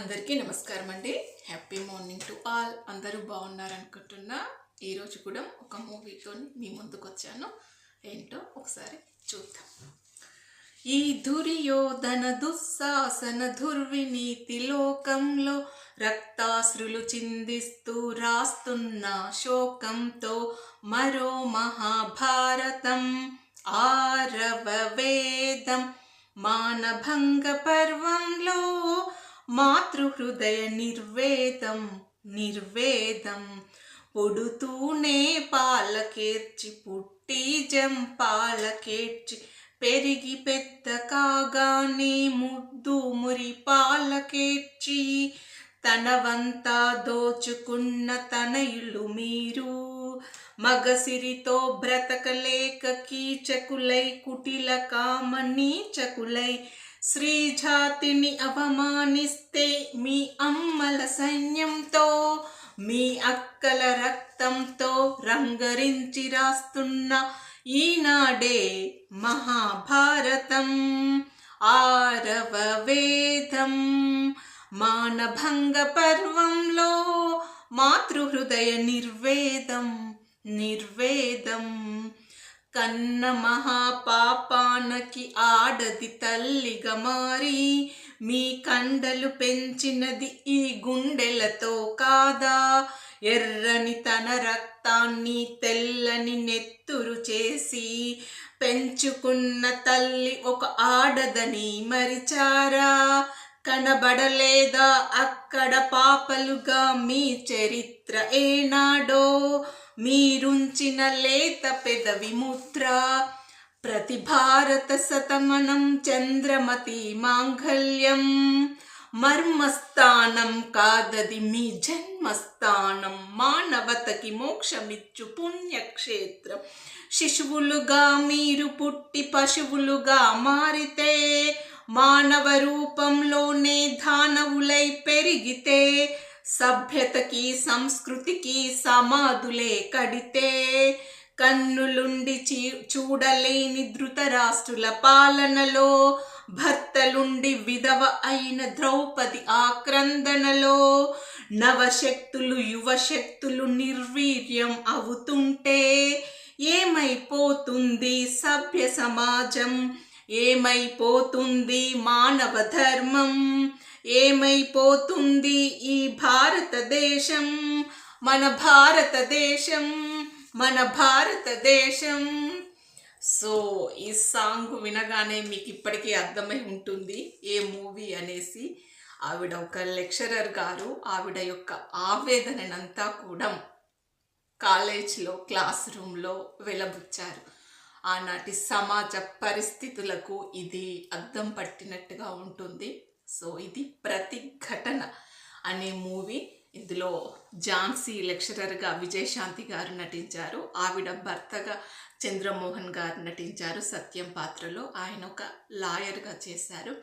అందరికీ నమస్కారం అండి హ్యాపీ మార్నింగ్ టు ఆల్ అందరూ బాగున్నారనుకుంటున్నా. ఈరోజు కూడా ఒక మూవీతో మీ ముందుకు వచ్చాను ఏంటో ఒకసారి చూద్దాం. ఈ దుర్యోధన దుస్సాసన దుర్వినీతి లోకంలో రక్తాశ్రులు చిందిస్తూ రాస్తున్న శోకంతో మరో మహాభారతం ఆరవ వేదం మానభంగ పర్వంలో మాతృహృదయ నిర్వేదం నిర్వేదం. పొడుతూనే పాలకేర్చి పుట్టి జంపాలకేర్చి పెరిగి పెద్ద కాగానే ముద్దు మురి పాలకేర్చి తనవంతా దోచుకున్న తనయులు మీరు. మగసిరితో బ్రతకలేక కీచకులై కుటిల కామ నీచకులై శ్రీజాతిని అవమానిస్తే మీ అమ్మల సైన్యంతో మీ అక్కల రక్తంతో రంగరించి రాస్తున్న ఈనాడే మహాభారతం. ఆరవ వేదం. మానభంగ పర్వంలో మాతృహృదయ నిర్వేదం నిర్వేదం. కన్న మహాపాపానకి ఆడది తల్లిగా మారి. మీ కండలు పెంచినది ఈ గుండెలతో కాదా. ఎర్రని తన రక్తాన్ని తెల్లని నెత్తురు చేసి పెంచుకున్న తల్లి ఒక ఆడదని మరిచారా. కనబడలేదా అక్కడ పాపలుగా మీ చరిత్ర ఏనాడో. మీరుంచిన లేత పెదవి ముద్ర ప్రతి భారత శతమనం చంద్రమతి మాంగళ్యం. మర్మస్థానం కాదది మీ జన్మస్థానం మానవతకి మోక్షమిచ్చు పుణ్యక్షేత్రం. శిశువులుగా మీరు పుట్టి పశువులుగా మారితే మానవ రూపంలోనే దానవులై పెరిగితే సభ్యతకి సంస్కృతికి సమాధులే కడితే కన్నులుండి చీ చూడలేని ధృతరాష్ట్రుల పాలనలో భర్తలుండి విధవ అయిన ద్రౌపది ఆక్రందనలో నవశక్తులు యువశక్తులు నిర్వీర్యం అవుతుంటే ఏమైపోతుంది సభ్య సమాజం? ఏమైపోతుంది మానవ ధర్మం? ఏమైపోతుంది ఈ భారతదేశం? మన భారతదేశం మన భారతదేశం. సో ఈ సాంగ్ వినగానే మీకు ఇప్పటికీ అర్థమై ఉంటుంది ఏ మూవీ అనేసి. ఆవిడ ఒక లెక్చరర్ గారు ఆవిడ యొక్క ఆవేదనంతా కూడా కాలేజ్లో క్లాస్ రూమ్లో వెలబుచ్చారు. ఆనాటి సమాజ పరిస్థితులకు ఇది అద్దం పట్టినట్టుగా ఉంటుంది. సో ఇది ప్రతిఘటన అనే మూవీ ఇందులో ఝాన్సీ లెక్చరర్గా విజయశాంతి గారు నటించారు. ఆవిడ భర్తగా చంద్రమోహన్ గారు నటించారు సత్యం పాత్రలో. ఆయన ఒక లాయర్గా చేశారు.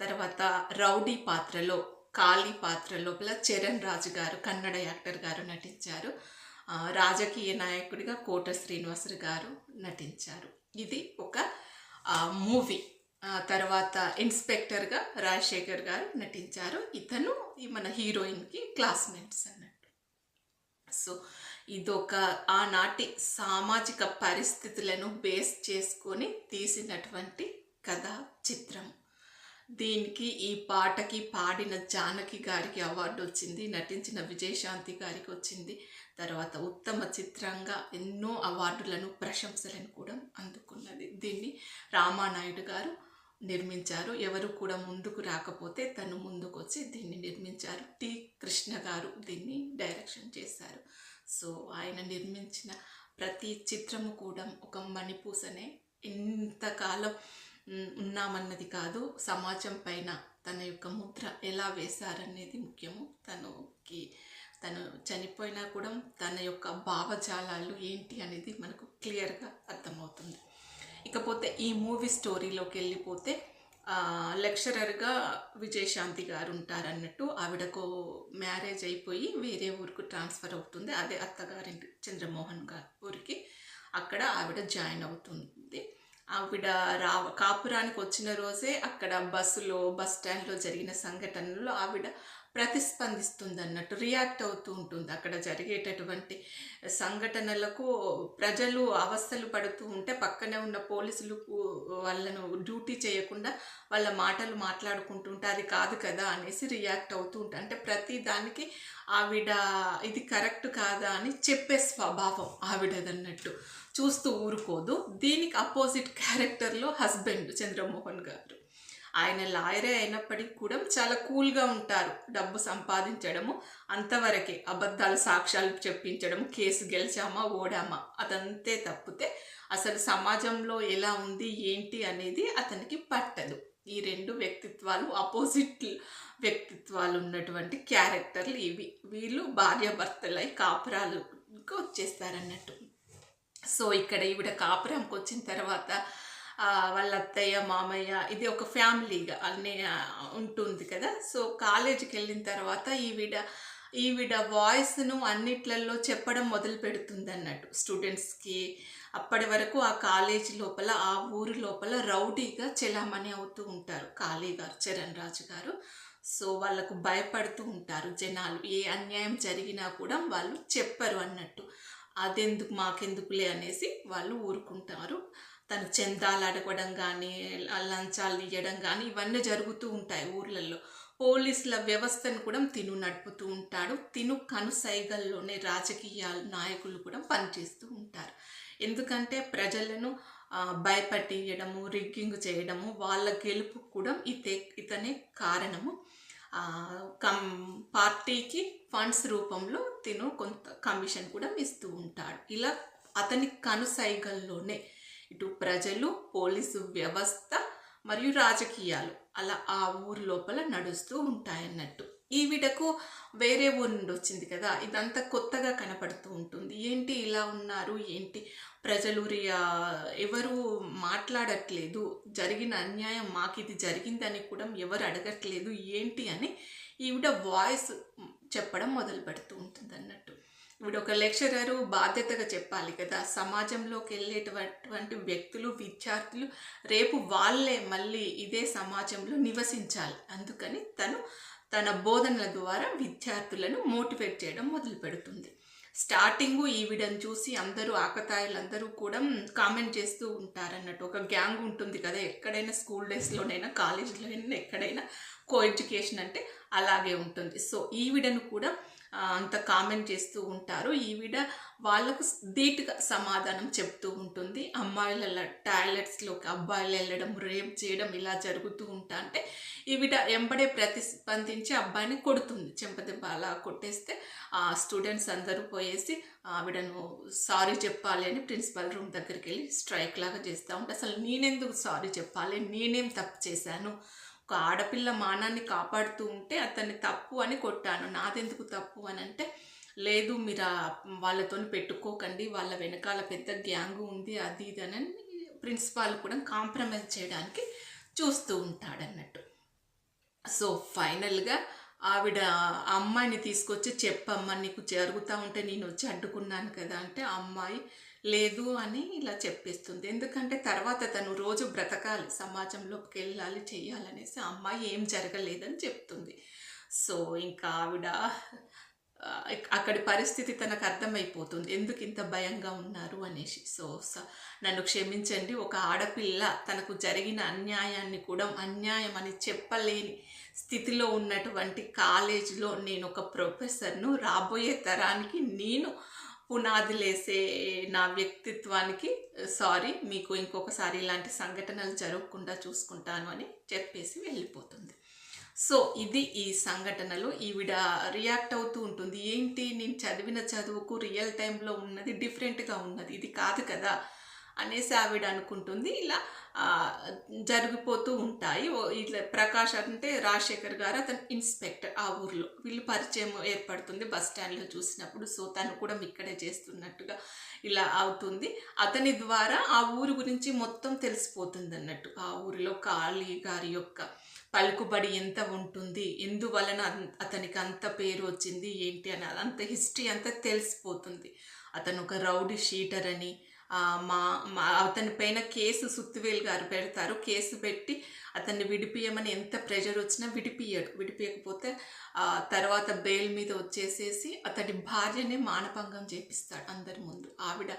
తర్వాత రౌడీ పాత్రలో కాళీ పాత్రలో ప్లస్ చరణ్ రాజు గారు కన్నడ యాక్టర్ గారు నటించారు. రాజకీయ నాయకుడిగా కోట శ్రీనివాసరావు గారు నటించారు. ఇది ఒక మూవీ. తర్వాత ఇన్స్పెక్టర్గా రాజశేఖర్ గారు నటించారు. ఇతను ఈ మన హీరోయిన్కి క్లాస్మేట్స్ అన్నట్టు. సో ఇదొక ఆనాటి సామాజిక పరిస్థితులను బేస్ చేసుకొని తీసినటువంటి కథా చిత్రం. దీనికి ఈ పాటకి పాడిన జానకి గారికి అవార్డు వచ్చింది నటించిన విజయశాంతి గారికి వచ్చింది. తర్వాత ఉత్తమ చిత్రంగా ఎన్నో అవార్డులను ప్రశంసలను కూడా అందుకున్నది దీన్ని రామానాయుడు గారు. నిర్మించారు. ఎవరు కూడా ముందుకు రాకపోతే తను ముందుకు వచ్చి దీన్ని నిర్మించారు. టి. కృష్ణ గారు దీన్ని డైరెక్షన్ చేశారు. సో ఆయన నిర్మించిన ప్రతి చిత్రము కూడా ఒక మణిపూసనే. ఇంతకాలం ఉన్నామన్నది కాదు. సమాజం పైన తన యొక్క ముద్ర ఎలా వేశారనేది ముఖ్యము. తనకి తను చనిపోయినా కూడా తన యొక్క భావజాలాలు ఏంటి అనేది మనకు క్లియర్గా అర్థమవుతుంది. ఇకపోతే ఈ మూవీ స్టోరీలోకి వెళ్ళిపోతే లెక్చరర్గా విజయశాంతి గారు ఉంటారన్నట్టు ఆవిడకు మ్యారేజ్ అయిపోయి వేరే ఊరికి ట్రాన్స్ఫర్ అవుతుంది. అదే అత్తగారింటి చంద్రమోహన్ గారి ఊరికి అక్కడ ఆవిడ జాయిన్ అవుతుంది. ఆవిడ రా కాపురానికి వచ్చిన రోజే అక్కడ బస్సులో బస్ స్టాండ్లో జరిగిన సంఘటనలో ఆవిడ ప్రతిస్పందిస్తుంది అన్నట్టు రియాక్ట్ అవుతూ ఉంటుంది. అక్కడ జరిగేటటువంటి సంఘటనలకు ప్రజలు అవస్థలు పడుతూ ఉంటే పక్కనే ఉన్న పోలీసులు వాళ్ళను డ్యూటీ చేయకుండా వాళ్ళ మాటలు మాట్లాడుకుంటుంటే అది కాదు కదా అనేసి రియాక్ట్ అవుతూ ఉంటారు అంటే ప్రతి దానికి ఆవిడ ఇది కరెక్ట్ కాదా అని చెప్పే స్వభావం ఆవిడదన్నట్టు. చూస్తూ ఊరుకోదు. దీనికి అపోజిట్ క్యారెక్టర్లో హస్బెండ్ చంద్రమోహన్ గారు. ఆయన లాయరే అయినప్పటికీ కూడా చాలా కూల్గా ఉంటారు. డబ్బు సంపాదించడము అంతవరకే అబద్ధాలు సాక్ష్యాలు చెప్పించడం కేసు గెలిచామా ఓడామా అదంతే తప్పితే అసలు సమాజంలో ఎలా ఉంది ఏంటి అనేది అతనికి పట్టదు. ఈ రెండు వ్యక్తిత్వాలు అపోజిట్ వ్యక్తిత్వాలు ఉన్నటువంటి క్యారెక్టర్లు ఇవి. వీళ్ళు భార్యాభర్తలై కాపురాలకు వచ్చేస్తారన్నట్టు. సో ఇక్కడ ఈవిడ కాపురంకి వచ్చిన తర్వాత వాళ్ళ అత్తయ్య మామయ్య ఇది ఒక ఫ్యామిలీగా అన్నీ ఉంటుంది కదా. సో కాలేజీకి వెళ్ళిన తర్వాత ఈవిడ ఈవిడ వాయిస్ను అన్నిట్లలో చెప్పడం మొదలు పెడుతుంది అన్నట్టు స్టూడెంట్స్కి. అప్పటి వరకు ఆ కాలేజీ లోపల ఆ ఊరి లోపల రౌడీగా చెలామణి అవుతూ ఉంటారు కాళీ గారు చరణ్ రాజు గారు. సో వాళ్ళకు భయపడుతూ ఉంటారు జనాలు. ఏ అన్యాయం జరిగినా కూడా వాళ్ళు చెప్పరు అన్నట్టు. అదెందుకు మాకెందుకులే అనేసి వాళ్ళు ఊరుకుంటారు. తను చందాలు అడగడం కానీ లంచాలు ఇవ్వడం కానీ ఇవన్నీ జరుగుతూ ఉంటాయి ఊర్లలో పోలీసుల వ్యవస్థను కూడా తిను నడుపుతూ ఉంటాడు. తిను కనుసైగల్లోనే రాజకీయ నాయకులు కూడా పనిచేస్తూ ఉంటారు. ఎందుకంటే ప్రజలను ఆ, భయపట్టియడము రిగ్గింగ్ చేయడము వాళ్ళ గెలుపు కూడా ఇతే ఇతనే కారణము. కం పార్టీకి ఫండ్స్ రూపంలో తిను కొంత కమిషన్ కూడా ఇస్తూ ఉంటాడు. ఇలా అతని కనుసైగల్లోనే ఇటు ప్రజలు పోలీసు వ్యవస్థ మరియు రాజకీయాలు అలా ఆ ఊరు లోపల నడుస్తూ ఉంటాయన్నట్టు. ఈవిడకు వేరే ఊరు నుండి వచ్చింది కదా ఇదంతా కొత్తగా కనపడుతూ ఉంటుంది. ఏంటి ఇలా ఉన్నారు? ఏంటి ప్రజలు రి- ఎవరు మాట్లాడట్లేదు? జరిగిన అన్యాయం మాకు ఇది జరిగిందని కూడా ఎవరు అడగట్లేదు? ఏంటి అని ఈవిడ వాయిస్ చెప్పడం మొదలు పెడుతూ ఉంటుంది అన్నట్టు ఇప్పుడు ఒక లెక్చరరు బాధ్యతగా చెప్పాలి కదా. సమాజంలోకి వెళ్ళేటటువంటి వ్యక్తులు విద్యార్థులు రేపు వాళ్ళే మళ్ళీ ఇదే సమాజంలో నివసించాలి. అందుకని తను తన బోధనల ద్వారా విద్యార్థులను మోటివేట్ చేయడం మొదలు పెడుతుంది. స్టార్టింగ్ ఈవిడని చూసి అందరూ ఆకతాయిలందరూ కూడా కామెంట్ చేస్తూ ఉంటారన్నట్టు. ఒక గ్యాంగ్ ఉంటుంది కదా ఎక్కడైనా స్కూల్ డేస్లోనైనా కాలేజ్లోనైనా ఎక్కడైనా కో ఎడ్యుకేషన్ అంటే అలాగే ఉంటుంది. సో ఈవిడను కూడా అంత కామెంట్ చేస్తూ ఉంటారు. ఈవిడ వాళ్ళకు ధీటుగా సమాధానం చెప్తూ ఉంటుంది. అమ్మాయిల టాయిలెట్స్లోకి అబ్బాయిలు వెళ్ళడం రేప్ చేయడం ఇలా జరుగుతూ ఉంటా అంటే ఈవిడ ఎంబడే ప్రతిస్పందించి అబ్బాయిని కొడుతుంది. చెంపదెబ్బ అలా కొట్టేస్తే ఆ స్టూడెంట్స్ అందరూ పోయేసి ఆవిడను సారీ చెప్పాలి అని ప్రిన్సిపల్ రూమ్ దగ్గరికి వెళ్ళి స్ట్రైక్ లాగా చేస్తూ ఉంటే అసలు నేనెందుకు సారీ చెప్పాలి? నేనేం తప్పు చేశాను? ఒక ఆడపిల్ల మానాన్ని కాపాడుతూ ఉంటే అతన్ని తప్పు అని కొట్టాను. నాదెందుకు తప్పు అని అంటే లేదు మీరు వాళ్ళతో పెట్టుకోకండి వాళ్ళ వెనకాల పెద్ద గ్యాంగ్ ఉంది అది ఇది అని ప్రిన్సిపాల్ కూడా కాంప్రమైజ్ చేయడానికి చూస్తూ ఉంటాడన్నట్టు. సో ఫైనల్గా ఆవిడ అమ్మాయిని తీసుకొచ్చి చెప్పమ్మ నీకు జరుగుతూ ఉంటే నేను వచ్చి అడ్డుకున్నాను కదా అంటే అమ్మాయి లేదు అని ఇలా చెప్పిస్తుంది. ఎందుకంటే తర్వాత తను రోజు బ్రతకాలి సమాజంలోకి వెళ్ళాలి చేయాలనేసి అమ్మాయి ఏం జరగలేదని చెప్తుంది. సో ఇంకా ఆవిడ అక్కడి పరిస్థితి తనకు అర్థమైపోతుంది. ఎందుకు ఇంత భయంగా ఉన్నారు అనేసి. సో నన్ను క్షమించండి. ఒక ఆడపిల్ల తనకు జరిగిన అన్యాయాన్ని కూడా అన్యాయం అని చెప్పలేని స్థితిలో ఉన్నటువంటి కాలేజీలో నేను ఒక ప్రొఫెసర్ను రాబోయే తరానికి నేను పునాదిలేసే నా వ్యక్తిత్వానికి సారీ మీకు ఇంకొకసారి ఇలాంటి సంఘటనలు జరగకుండా చూసుకుంటాను అని చెప్పేసి వెళ్ళిపోతుంది. సో ఇది ఈ సంఘటనలో ఈవిడ రియాక్ట్ అవుతూ ఉంటుంది. ఏంటి? నేను చదివిన చదువుకు రియల్ టైంలో ఉన్నది డిఫరెంట్గా ఉన్నది. ఇది కాదు కదా. అనేసి ఆవిడ అనుకుంటుంది. ఇలా జరిగిపోతూ ఉంటాయి. ఇట్లా ప్రకాష్ అంటే రాజశేఖర్ గారు అతను ఇన్స్పెక్టర్ ఆ ఊర్లో. వీళ్ళు పరిచయం ఏర్పడుతుంది బస్ స్టాండ్లో చూసినప్పుడు. సో తను కూడా ఇక్కడే చేస్తున్నట్టుగా ఇలా అవుతుంది. అతని ద్వారా ఆ ఊరు గురించి మొత్తం తెలిసిపోతుంది అన్నట్టు. ఆ ఊరిలో కాళీ గారి యొక్క పలుకుబడి ఎంత ఉంటుంది? ఎందువలన అతనికి అంత పేరు వచ్చింది? ఏంటి? అని అంత హిస్టరీ అంతా తెలిసిపోతుంది. అతను ఒక రౌడీ షీటర్ అని మా మా అతని పైన కేసు సుత్తివేలు గారు పెడతారు. కేసు పెట్టి అతన్ని విడిపియమని ఎంత ప్రెషర్ వచ్చినా విడిపియడు. విడిపియకపోతే తర్వాత బెయిల్ మీద వచ్చేసేసి అతడి భార్యనే మానభంగం చేపిస్తాడు అందరి ముందు. ఆవిడ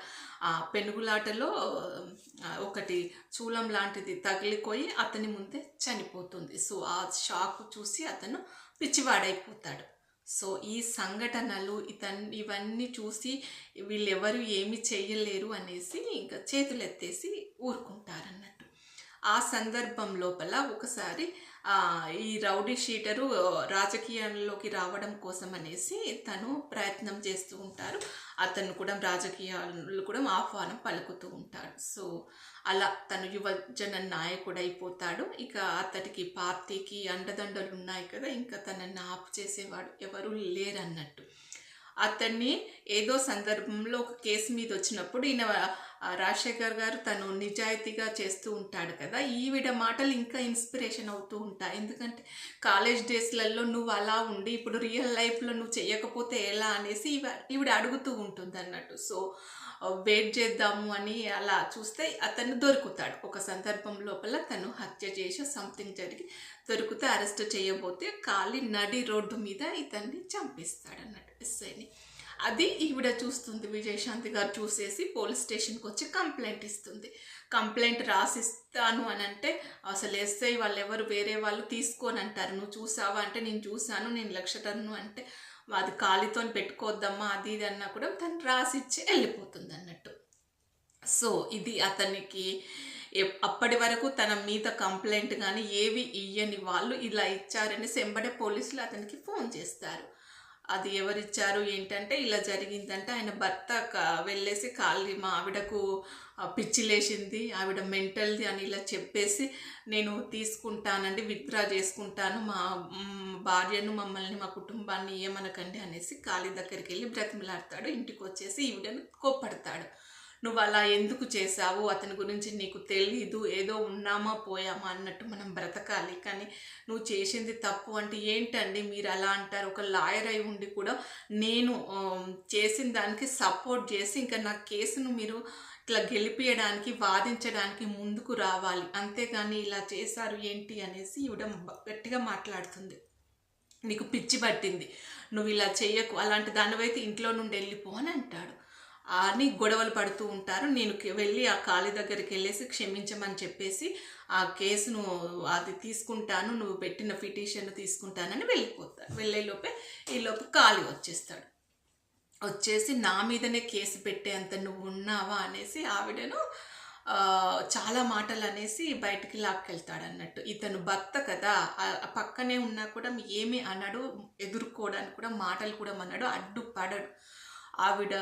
ఆ పెనుగులాటలో ఒకటి చూలం లాంటిది తగిలిపోయి అతని ముందే చనిపోతుంది. సో ఆ షాక్ చూసి అతను పిచ్చివాడైపోతాడు. సో ఈ సంఘటనలు ఇతన్ ఇవన్నీ చూసి వీళ్ళెవరు ఏమి చేయలేరు అనేసి ఇంకా చేతులు ఎత్తేసి ఊరుకుంటారన్నట్టు. ఆ సందర్భం లోపల ఒకసారి ఈ రౌడీ షీటరు రాజకీయాల్లోకి రావడం కోసం అనేసి తను ప్రయత్నం చేస్తూ ఉంటారు. అతను కూడా రాజకీయాలు కూడా ఆహ్వానం పలుకుతూ ఉంటాడు. సో అలా తను యువజన నాయకుడు అయిపోతాడు. ఇక అతడికి పార్టీకి అండదండలు ఉన్నాయి కదా ఇంకా తనని ఆపు చేసేవాడు ఎవరు లేరన్నట్టు. అతన్ని ఏదో సందర్భంలో ఒక కేసు మీద వచ్చినప్పుడు ఈయన రాజశేఖర్ గారు తను నిజాయితీగా చేస్తూ ఉంటాడు కదా. ఈవిడ మాటలు ఇంకా ఇన్స్పిరేషన్ అవుతూ ఉంటాయి. ఎందుకంటే కాలేజ్ డేస్లలో నువ్వు అలా ఉండి ఇప్పుడు రియల్ లైఫ్లో నువ్వు చేయకపోతే ఎలా అనేసి ఇవ ఈవిడ అడుగుతూ ఉంటుంది అన్నట్టు. సో వెయిట్ చేద్దాము అని అలా చూస్తే అతను దొరుకుతాడు. ఒక సందర్భం లోపల తను హత్య చేసి సంథింగ్ జరిగి దొరికితే అరెస్ట్ చేయబోతే ఖాళీ నడి రోడ్డు మీద ఇతన్ని చంపిస్తాడు అన్నట్టు ఎస్ఐని అది ఈవిడ చూస్తుంది విజయశాంతి గారు చూసేసి పోలీస్ స్టేషన్కి వచ్చి కంప్లైంట్ ఇస్తుంది. కంప్లైంట్ రాసిస్తాను అని అంటే అసలు ఎస్ఐ వాళ్ళు ఎవరు వేరే వాళ్ళు తీసుకొని అంటారు నువ్వు చూసావా అంటే నేను చూశాను నేను లక్ష టన్ను అంటే అది ఖాళీతో పెట్టుకోవద్దమ్మా అది ఇది అన్నా కూడా తను రాసిచ్చి వెళ్ళిపోతుంది అన్నట్టు సో ఇది అతనికి అప్పటి వరకు తన మీద కంప్లైంట్ కానీ ఏవి ఇయ్యని వాళ్ళు ఇలా ఇచ్చారని సెంబడే పోలీసులు అతనికి ఫోన్ చేస్తారు. అది ఎవరిచ్చారు ఏంటంటే ఇలా జరిగిందంటే ఆయన భర్త వెళ్ళేసి కాలి మా ఆవిడకు పిచ్చి లేచింది. ఆవిడ మెంటల్ది అని ఇలా చెప్పేసి నేను తీసుకుంటానండి విత్డ్రా చేసుకుంటాను. మా భార్యను మమ్మల్ని మా కుటుంబాన్ని ఏమనకండి అనేసి ఖాళీ దగ్గరికి వెళ్ళి బ్రతిమలాడతాడు. ఇంటికి వచ్చేసి ఈవిడను కోప్పడతాడు. నువ్వు అలా ఎందుకు చేశావు? అతని గురించి నీకు తెలీదు. ఏదో ఉన్నామా పోయామా అన్నట్టు మనం బ్రతకాలి. కానీ నువ్వు చేసింది తప్పు అంటే ఏంటండి? మీరు అలా అంటారు. ఒక లాయర్ అయి ఉండి కూడా నేను చేసిన దానికి సపోర్ట్ చేసి ఇంకా నా కేసును మీరు ఇట్లా గెలిపియడానికి వాదించడానికి ముందుకు రావాలి. అంతేగాని ఇలా చేశారు ఏంటి అనేసి ఈవిడ గట్టిగా మాట్లాడుతుంది. నీకు పిచ్చి పట్టింది. నువ్వు ఇలా చెయ్యకు అలాంటి దానివైతే ఇంట్లో నుండి వెళ్ళిపో అని అంటాడు. అని గొడవలు పడుతూ ఉంటారు. నేను వెళ్ళి ఆ ఖాళీ దగ్గరికి వెళ్ళేసి క్షమించమని చెప్పేసి ఆ కేసును అది తీసుకుంటాను. నువ్వు పెట్టిన పిటిషన్ తీసుకుంటానని వెళ్ళిపోతాడు. వెళ్ళేలోపే ఈలోపు కాళీ వచ్చేస్తాడు. వచ్చేసి నా మీదనే కేసు పెట్టేంత నువ్వు ఉన్నావా అనేసి ఆవిడను చాలా మాటలు అనేసి బయటికి లాక్కెళ్తాడు అన్నట్టు ఇతను భర్త కదా పక్కనే ఉన్నా కూడా ఏమీ అనడు ఎదుర్కోవడానికి కూడా మాటలు కూడా అన్నాడు అడ్డుపడడు. ఆవిడ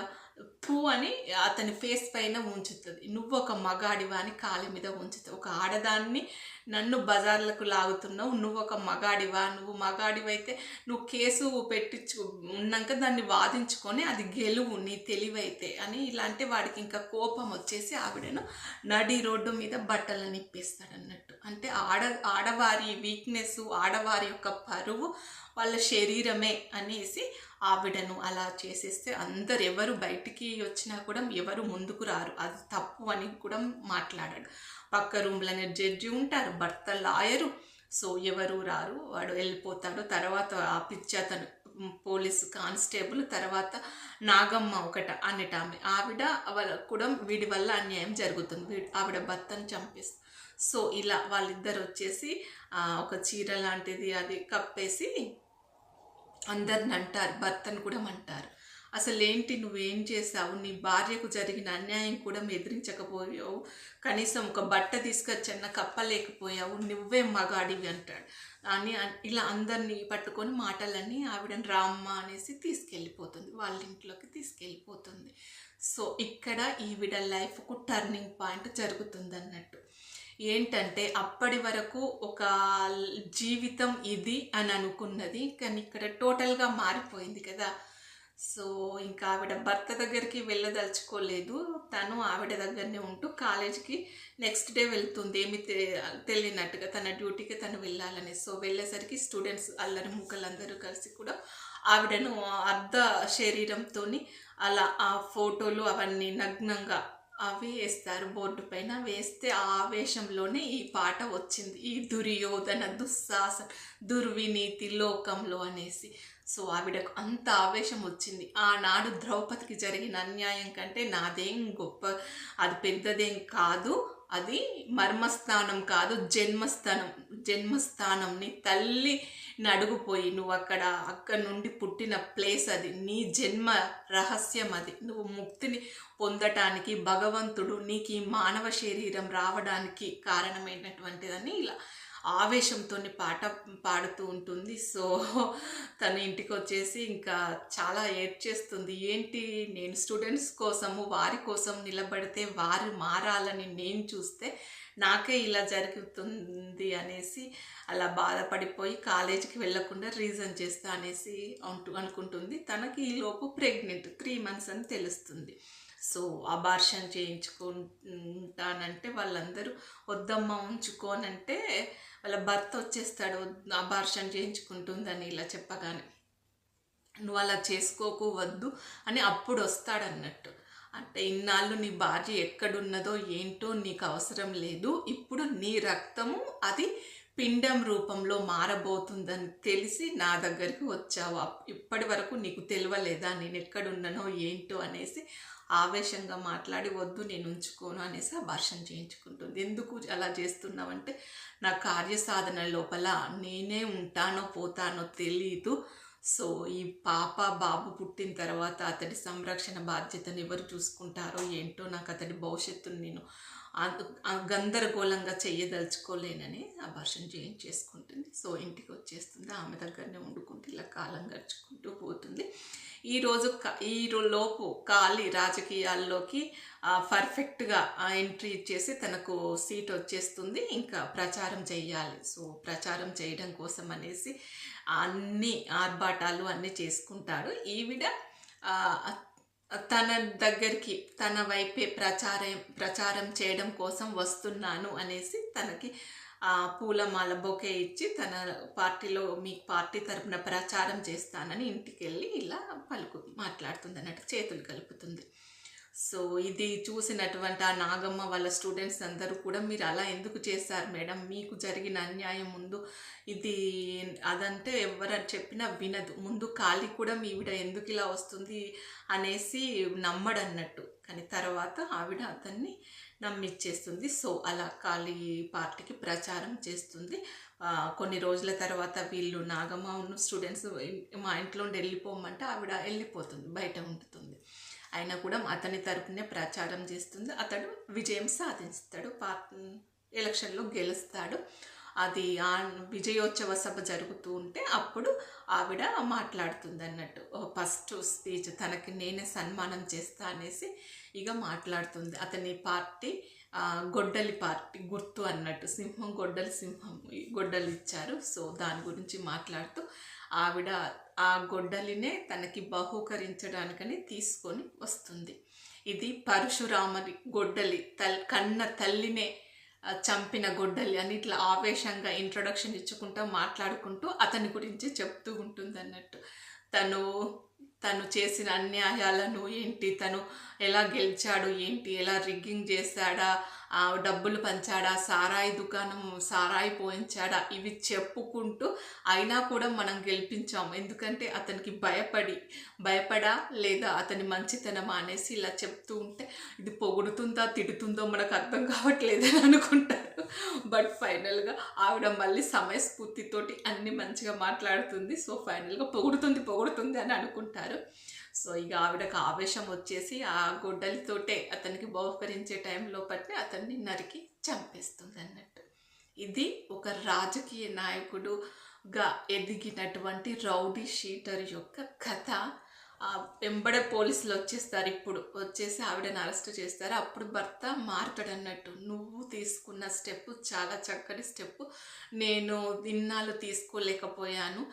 పూ అని అతని ఫేస్ పైన ఉంచుతుంది. నువ్వు ఒక మగాడివా అని కాలి మీద ఉంచుతుంది ఒక ఆడదాన్ని నన్ను బజార్లకు లాగుతున్నావు నువ్వు ఒక మగాడివా నువ్వు మగాడివైతే నువ్వు కేసు పెట్టించు ఉన్నాక దాన్ని వాదించుకొని అది గెలువు నీ తెలివైతే అని ఇలాంటి వాడికి ఇంకా కోపం వచ్చేసి ఆవిడను నడి రోడ్డు మీద బట్టలు నిప్పేస్తాడు అన్నట్టు అంటే ఆడ ఆడవారి వీక్నెస్ ఆడవారి యొక్క పరువు వాళ్ళ శరీరమే అనేసి ఆవిడను అలా చేసేస్తే అందరు ఎవరు బయటికి వచ్చినా కూడా ఎవరు ముందుకు రారు. అది తప్పు అని కూడా మాట్లాడాడు పక్క రూమ్లోనే జడ్జి ఉంటారు భర్త లాయరు. సో ఎవరు రారు వాడు వెళ్ళిపోతాడు. తర్వాత ఆ పిచ్చి అతను పోలీసు కానిస్టేబుల్ తర్వాత నాగమ్మ ఒకట అనేట ఆమె. ఆవిడ వాళ్ళ కూడా వీడి వల్ల అన్యాయం జరుగుతుంది. వీడి ఆవిడ భర్తను చంపేస్తుంది సో ఇలా వాళ్ళిద్దరు వచ్చేసి ఒక చీర లాంటిది అది కప్పేసి అందరిని అంటారు భర్తను కూడా అంటారు. అసలు ఏంటి నువ్వేం చేసావు నీ భార్యకు జరిగిన అన్యాయం కూడా ఎదిరించకపోయావు. కనీసం ఒక బట్ట తీసుకొచ్చన్న కప్పలేకపోయావు. నువ్వే మగాడివి అంటాడు. అని అన్- ఇలా అందరినీ పట్టుకొని మాటలన్నీ ఆవిడని రామ్మ అనేసి తీసుకెళ్ళిపోతుంది. వాళ్ళ ఇంట్లోకి తీసుకెళ్ళిపోతుంది. సో ఇక్కడ ఈవిడ లైఫ్కు టర్నింగ్ పాయింట్ జరుగుతుంది అన్నట్టు ఏంటంటే అప్పటి వరకు ఒక జీవితం ఇది అని అనుకున్నది కానీ ఇక్కడ టోటల్గా మారిపోయింది కదా. సో ఇంకా ఆవిడ భర్త దగ్గరికి వెళ్ళదలుచుకోలేదు. తను ఆవిడ దగ్గరనే ఉంటూ కాలేజీకి నెక్స్ట్ డే వెళ్తుంది. ఏమి తెలియనట్టుగా తన డ్యూటీకి తను వెళ్ళాలని. సో వెళ్ళేసరికి స్టూడెంట్స్ అల్లరి ముక్కలందరూ కలిసి కూడా ఆవిడను అర్ధ శరీరంతో అలా ఆ ఫోటోలు అవన్నీ నగ్నంగా అవి వేస్తారు. బోర్డు పైన వేస్తే ఆ ఆవేశంలోనే ఈ పాట వచ్చింది. ఈ దుర్యోధన దుస్సాహస దుర్వినీతి లోకంలో అనేసి. సో ఆవిడకు అంత ఆవేశం వచ్చింది. ఆనాడు ద్రౌపదికి జరిగిన అన్యాయం కంటే నాదేం గొప్ప అది పెద్దదేం కాదు. అది మర్మస్థానం కాదు జన్మస్థానం జన్మస్థానంని తల్లి నడుగుపోయి నువ్వు అక్కడ అక్కడ నుండి పుట్టిన ప్లేస్ అది నీ జన్మ రహస్యం అది. నువ్వు ముక్తిని పొందటానికి భగవంతుడు నీకు ఈ మానవ శరీరం రావడానికి కారణమైనటువంటిదని ఇలా ఆవేశంతో పాట పాడుతూ ఉంటుంది. సో తన ఇంటికి వచ్చేసి ఇంకా చాలా ఏడ్ చేస్తుంది. ఏంటి? నేను స్టూడెంట్స్ కోసము వారి కోసం నిలబడితే వారు మారాలని నేను చూస్తే నాకే ఇలా జరుగుతుంది అనేసి అలా బాధపడిపోయి కాలేజీకి వెళ్ళకుండా రీజన్ చేస్తా అనేసి అంటూ అనుకుంటుంది. తనకి ఈలోపు ప్రెగ్నెంట్ త్రీ మంత్స్ అని తెలుస్తుంది. సో అబార్షన్ చేయించుకుంటానంటే వాళ్ళందరూ వద్దమ్మా ఉంచుకోనంటే వాళ్ళ భర్త వచ్చేస్తాడు అబార్షన్ చేయించుకుంటుందని ఇలా చెప్పగానే. నువ్వు అలా చేసుకోకు వద్దు అని అప్పుడు వస్తాడన్నట్టు. అంటే ఇన్నాళ్ళు నీ భార్య ఎక్కడున్నదో ఏంటో నీకు అవసరం లేదు. ఇప్పుడు నీ రక్తము అది పిండం రూపంలో మారబోతుందని తెలిసి నా దగ్గరికి వచ్చావు. ఇప్పటి వరకు నీకు తెలియలేదా నేను ఎక్కడున్నానో ఏంటో అనేసి ఆవేశంగా మాట్లాడి వద్దు నేను ఉంచుకోను అనేసి ఆ భాషణ చేయించుకుంటుంది. ఎందుకు అలా చేస్తున్నావంటే నా కార్యసాధన లోపల నేనే ఉంటానో పోతానో తెలీదు. సో ఈ పాప బాబు పుట్టిన తర్వాత అతడి సంరక్షణ బాధ్యతను ఎవరు చూసుకుంటారో ఏంటో నాకు అతడి భవిష్యత్తును నేను గందరగోళంగా చెయ్యదలుచుకోలేనని ఆ భాషను చేయించేసుకుంటుంది సో ఇంటికి వచ్చేస్తుంది. ఆమె దగ్గరనే వండుకుంటూ ఇలా కాలం గడుచుకుంటూ పోతుంది. ఈరోజు క- ఈ లోపు ఖాళీ రాజకీయాల్లోకి పర్ఫెక్ట్గా ఎంట్రీ ఇచ్చేసి తనకు సీట్ వచ్చేస్తుంది. ఇంకా ప్రచారం చేయాలి సో ప్రచారం చేయడం కోసం అనేసి అన్ని ఆర్భాటాలు అన్నీ చేసుకుంటారు ఈవిడ తన దగ్గరికి తన వైపే ప్రచారం ప్రచారం చేయడం కోసం వస్తున్నాను అనేసి తనకి ఆ పూలమాల బొకే ఇచ్చి తన పార్టీలో మీ పార్టీ తరపున ప్రచారం చేస్తానని ఇంటికి వెళ్ళి ఇలా పలుకు మాట్లాడుతుంది అన్నట్టు చేతులు కలుపుతుంది. సో ఇది చూసినటువంటి ఆ నాగమ్మ వాళ్ళ స్టూడెంట్స్ అందరూ కూడా మీరు అలా ఎందుకు చేశారు మేడం? మీకు జరిగిన అన్యాయం ముందు ఇది అదంటే ఎవరు చెప్పినా వినదు. ముందు ఖాళీ కూడా మీ ఈవిడ ఎందుకు ఇలా వస్తుంది అనేసి నమ్మడన్నట్టు. కానీ తర్వాత ఆవిడ అతన్ని నమ్మిచ్చేస్తుంది. సో అలా ఖాళీ పార్టీకి ప్రచారం చేస్తుంది. కొన్ని రోజుల తర్వాత వీళ్ళు నాగమ్మ ఉన్న స్టూడెంట్స్ మా ఇంట్లో నుండి వెళ్ళిపోమంటే ఆవిడ వెళ్ళిపోతుంది బయట ఉంటుంది అయినా కూడా అతని తరపునే ప్రచారం చేస్తుంది. అతడు విజయం సాధిస్తాడు. పార్టీ ఎలక్షన్లో గెలుస్తాడు. అది ఆ విజయోత్సవ సభ జరుగుతూ ఉంటే అప్పుడు ఆవిడ మాట్లాడుతుంది అన్నట్టు ఫస్ట్ స్పీచ్ తనకి నేనే సన్మానం చేస్తా అనేసి ఇక మాట్లాడుతుంది. అతని పార్టీ గొడ్డలి పార్టీ గుర్తు అన్నట్టు. సింహం గొడ్డలి సింహం గొడ్డలి గొడ్డలు ఇచ్చారు సో దాని గురించి మాట్లాడుతూ ఆవిడ ఆ గొడ్డలినే తనకి బహూకరించడానికని తీసుకొని వస్తుంది. ఇది పరశురామని గొడ్డలి తల్ కన్న తల్లినే చంపిన గొడ్డలి అని ఇట్లా ఆవేశంగా ఇంట్రొడక్షన్ ఇచ్చుకుంటూ మాట్లాడుకుంటూ అతని గురించి చెప్తూ ఉంటుంది అన్నట్టు తను తను చేసిన అన్యాయాలను ఏంటి తను ఎలా గెలిచాడు ఏంటి ఎలా రిగ్గింగ్ చేశాడా డబ్బులు పంచాడా? సారాయి దుకాణం సారాయి పోయించాడా? ఇవి చెప్పుకుంటూ అయినా కూడా మనం గెలిపించాం ఎందుకంటే అతనికి భయపడి భయపడా లేదా అతని మంచితనమా అనేసి ఇలా చెప్తూ ఉంటే ఇది పొగుడుతుందా తిడుతుందో మనకు అర్థం కావట్లేదని అనుకుంటారు. బట్ ఫైనల్గా ఆవిడ మళ్ళీ సమయస్ఫూర్తితోటి అన్ని మంచిగా మాట్లాడుతుంది. సో ఫైనల్గా పొగుడుతుంది పొగుడుతుంది అని అనుకుంటారు. సో ఇక ఆవిడకు ఆవేశం వచ్చేసి ఆ గొడ్డలితోటే అతనికి బహుకరించే టైంలో పట్టి వాళ్ళని నరికి చంపేస్తుంది అన్నట్టు ఇది ఒక రాజకీయ నాయకుడుగా ఎదిగినటువంటి రౌడీ షీటర్ యొక్క కథ. వెంబడ వెంబడే పోలీసులు వచ్చేస్తారు ఇప్పుడు. వచ్చేసి ఆవిడని అరెస్ట్ చేస్తారు. అప్పుడు భర్త మారుతాడన్నట్టు నువ్వు తీసుకున్న స్టెప్ చాలా చక్కటి స్టెప్. నేను ఇన్నాళ్ళు తీసుకోలేకపోయాను.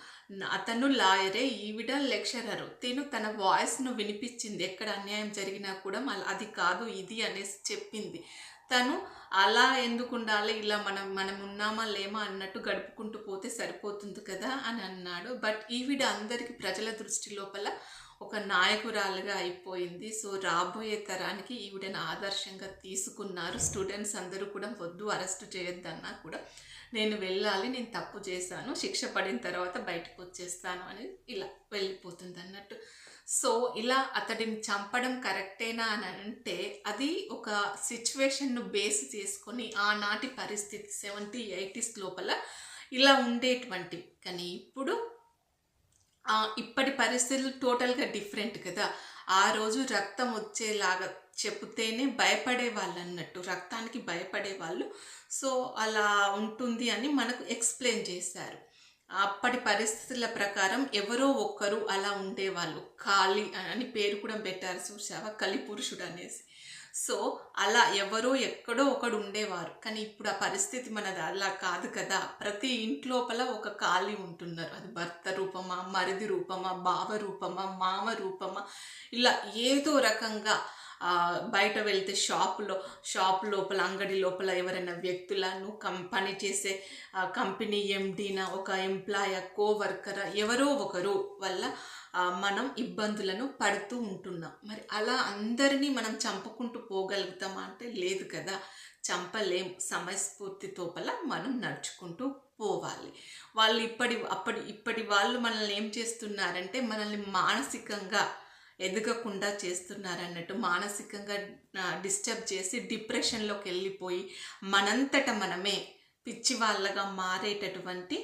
అతను లాయరే ఈవిడ లెక్చరరు. తిను తన వాయిస్ను వినిపించింది. ఎక్కడ అన్యాయం జరిగినా కూడా మళ్ళీ అది కాదు ఇది అనేసి చెప్పింది. తను అలా ఎందుకు ఉండాలి? ఇలా మనం మనం ఉన్నామా లేమా అన్నట్టు గడుపుకుంటూ పోతే సరిపోతుంది కదా అని అన్నాడు. బట్ ఈవిడ అందరికీ ప్రజల దృష్టి లోపల ఒక నాయకురాలుగా అయిపోయింది. సో రాబోయే తరానికి ఈవిడని ఆదర్శంగా తీసుకున్నారు. స్టూడెంట్స్ అందరూ కూడా వద్దు అరెస్ట్ చేయొద్దన్నా కూడా నేను వెళ్ళాలి నేను తప్పు చేశాను శిక్ష పడిన తర్వాత బయటకు వచ్చేస్తాను అని ఇలా వెళ్ళిపోతుంది అన్నట్టు. సో ఇలా అతడిని చంపడం కరెక్టేనా అని అంటే అది ఒక సిచ్యువేషన్ను బేస్ చేసుకొని ఆనాటి పరిస్థితి సెవెంటీ ఎయిటీస్ లోపల ఇలా ఉండేటువంటివి కానీ ఇప్పుడు ఇప్పటి పరిస్థితులు టోటల్గా డిఫరెంట్ కదా. ఆ రోజు రక్తం వచ్చేలాగా చెప్తేనే భయపడే వాళ్ళు అన్నట్టు రక్తానికి భయపడే వాళ్ళు. సో అలా ఉంటుంది అని మనకు ఎక్స్ప్లెయిన్ చేశారు. అప్పటి పరిస్థితుల ప్రకారం ఎవరో ఒక్కరు అలా ఉండేవాళ్ళు. ఖాళీ అని పేరు కూడా పెట్టారు చూసావా కలిపురుషుడు అనేసి. సో అలా ఎవరో ఎక్కడో ఒకడు ఉండేవారు. కానీ ఇప్పుడు ఆ పరిస్థితి మనది అలా కాదు కదా. ప్రతి ఇంట్లోపల ఒక ఖాళీ ఉంటున్నారు. అది భర్త రూపమా మరిది రూపమా బావ రూపమా మామ రూపమా ఇలా ఏదో రకంగా బయట వెళ్తే షాపులో షాప్ లోపల అంగడి లోపల ఎవరైనా వ్యక్తులను కం పని చేసే కంపెనీ ఎండీనా ఒక ఎంప్లాయ కోవర్కర్ ఎవరో ఒకరు వల్ల మనం ఇబ్బందులను పడుతూ ఉంటున్నాం. మరి అలా అందరినీ మనం చంపుకుంటూ పోగలుగుతామా అంటే లేదు కదా. చంపలేం. సమయస్ఫూర్తితోపల మనం నడుచుకుంటూ పోవాలి. వాళ్ళు ఇప్పటి అప్పటి ఇప్పటి వాళ్ళు మనల్ని ఏం చేస్తున్నారంటే మనల్ని మానసికంగా ఎదగకుండా చేస్తున్నారన్నట్టు మానసికంగా డిస్టర్బ్ చేసి డిప్రెషన్లోకి వెళ్ళిపోయి మనంతట మనమే పిచ్చి వాళ్ళగా మారేటటువంటి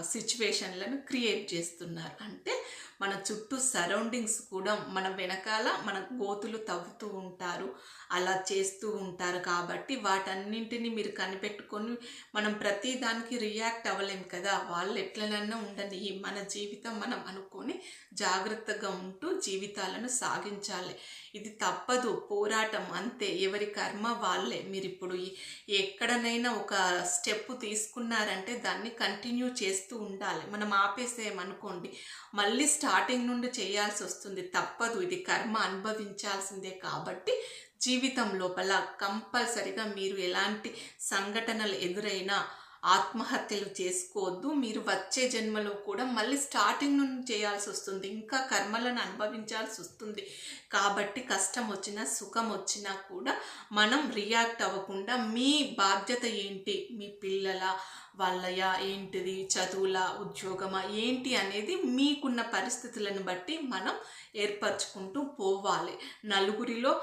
సిచ్యువేషన్లను క్రియేట్ చేస్తున్నారు. అంటే మన చుట్టూ సరౌండింగ్స్ కూడా మన వెనకాల మన గోతులు తవ్వుతూ ఉంటారు. అలా చేస్తూ ఉంటారు కాబట్టి వాటన్నింటినీ మీరు కనిపెట్టుకొని మనం ప్రతి దానికి రియాక్ట్ అవ్వలేం కదా. వాళ్ళు ఎట్లనన్నా ఉండని మన జీవితం మనం అనుకొని జాగ్రత్తగా ఉంటూ జీవితాలను సాగించాలి. ఇది తప్పదు. పోరాటం అంతే. ఎవరి కర్మ వాళ్ళే. మీరు ఇప్పుడు ఈ- ఎక్కడనైనా ఒక స్టెప్ తీసుకున్నారంటే దాన్ని కంటిన్యూ చేస్తూ ఉండాలి. మనం ఆపేసేయమనుకోండి. మళ్ళీ స్టార్టింగ్ నుండి చేయాల్సి వస్తుంది. తప్పదు. ఇది కర్మ అనుభవించాల్సిందే కాబట్టి జీవితం లోపల కంపల్సరిగా మీరు ఎలాంటి సంఘటనలు ఎదురైనా ఆత్మహత్యలు చేసుకోవద్దు. మీరు వచ్చే జన్మలో కూడా మళ్ళీ స్టార్టింగ్ నుండి చేయాల్సి వస్తుంది. ఇంకా కర్మలను అనుభవించాల్సి వస్తుంది. కాబట్టి కష్టం వచ్చినా సుఖం వచ్చినా కూడా మనం రియాక్ట్ అవ్వకుండా మీ బాధ్యత ఏంటి? మీ పిల్లల వాళ్ళయ? ఏంటిది? చదువుల ఉద్యోగమా? ఏంటి అనేది మీకున్న పరిస్థితులను బట్టి మనం ఏర్పరచుకుంటూ పోవాలి. నలుగురిలో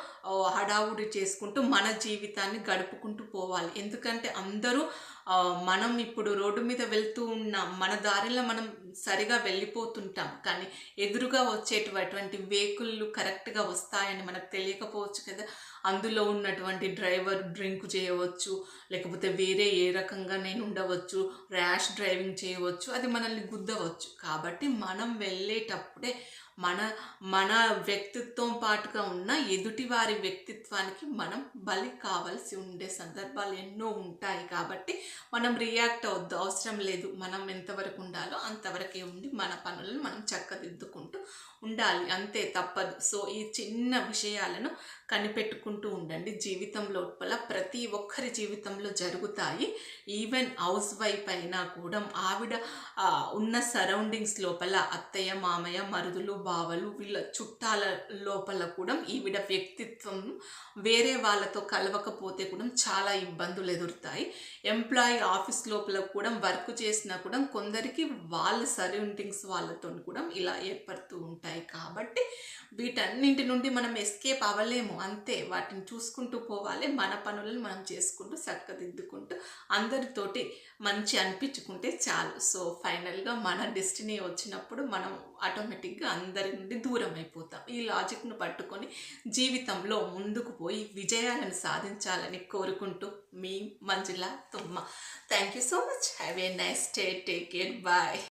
హడావుడి చేసుకుంటూ మన జీవితాన్ని గడుపుకుంటూ పోవాలి. ఎందుకంటే అందరూ మనం ఇప్పుడు రోడ్డు మీద వెళ్తూ ఉన్నాం మన దారిలో మనం సరిగా వెళ్ళిపోతుంటాం. కానీ ఎదురుగా వచ్చేటటువంటి వెహికల్లు కరెక్ట్గా వస్తాయని మనకు తెలియకపోవచ్చు కదా. అందులో ఉన్నటువంటి డ్రైవర్ డ్రింక్ చేయవచ్చు లేకపోతే వేరే ఏ రకంగా నేను ఉండవచ్చు ర్యాష్ డ్రైవింగ్ చేయవచ్చు అది మనల్ని గుద్దవచ్చు. కాబట్టి మనం వెళ్ళేటప్పుడే మన మన వ్యక్తిత్వం పాటుగా ఉన్న ఎదుటి వారి వ్యక్తిత్వానికి మనం బలి కావాల్సి ఉండే సందర్భాలు ఎన్నో ఉంటాయి కాబట్టి మనం రియాక్ట్ అవద్దు అవసరం లేదు. మనం ఎంతవరకు ఉండాలో అంతవరకే ఉండి మన పనులను మనం చక్కదిద్దుకుంటూ ఉండాలి అంతే తప్పదు. సో ఈ చిన్న విషయాలను కనిపెట్టుకుంటూ ఉండండి. జీవితం లోపల ప్రతి ఒక్కరి జీవితంలో జరుగుతాయి. ఈవెన్ హౌస్ వైఫ్ అయినా కూడా ఆవిడ ఉన్న సరౌండింగ్స్ లోపల అత్తయ్య మామయ్య మరుదులు బావలు వీళ్ళ చుట్టాల లోపల కూడా ఈవిడ వ్యక్తిత్వం వేరే వాళ్ళతో కలవకపోతే కూడా చాలా ఇబ్బందులు ఎదురుతాయి. ఎంప్లాయీ ఆఫీస్ లోపల కూడా వర్క్ చేసినా కూడా కొందరికి వాళ్ళ సరౌండింగ్స్ వాళ్ళతో కూడా ఇలా ఏర్పడుతూ ఉంటాయి. ఉంటాయి. కాబట్టి వీటన్నింటి నుండి మనం ఎస్కేప్ అవ్వలేము. అంతే వాటిని చూసుకుంటూ పోవాలి. మన పనులను మనం చేసుకుంటూ చక్కదిద్దుకుంటూ అందరితోటి మంచి అనిపించుకుంటే చాలు. సో ఫైనల్గా మన డెస్టినీ వచ్చినప్పుడు మనం ఆటోమేటిక్గా అందరి నుండి దూరం అయిపోతాం. ఈ లాజిక్ను పట్టుకొని జీవితంలో ముందుకు పోయి విజయాలను సాధించాలని కోరుకుంటూ మీ Manjula Tumma. Thank you so much. Have a nice day. Take care. Bye.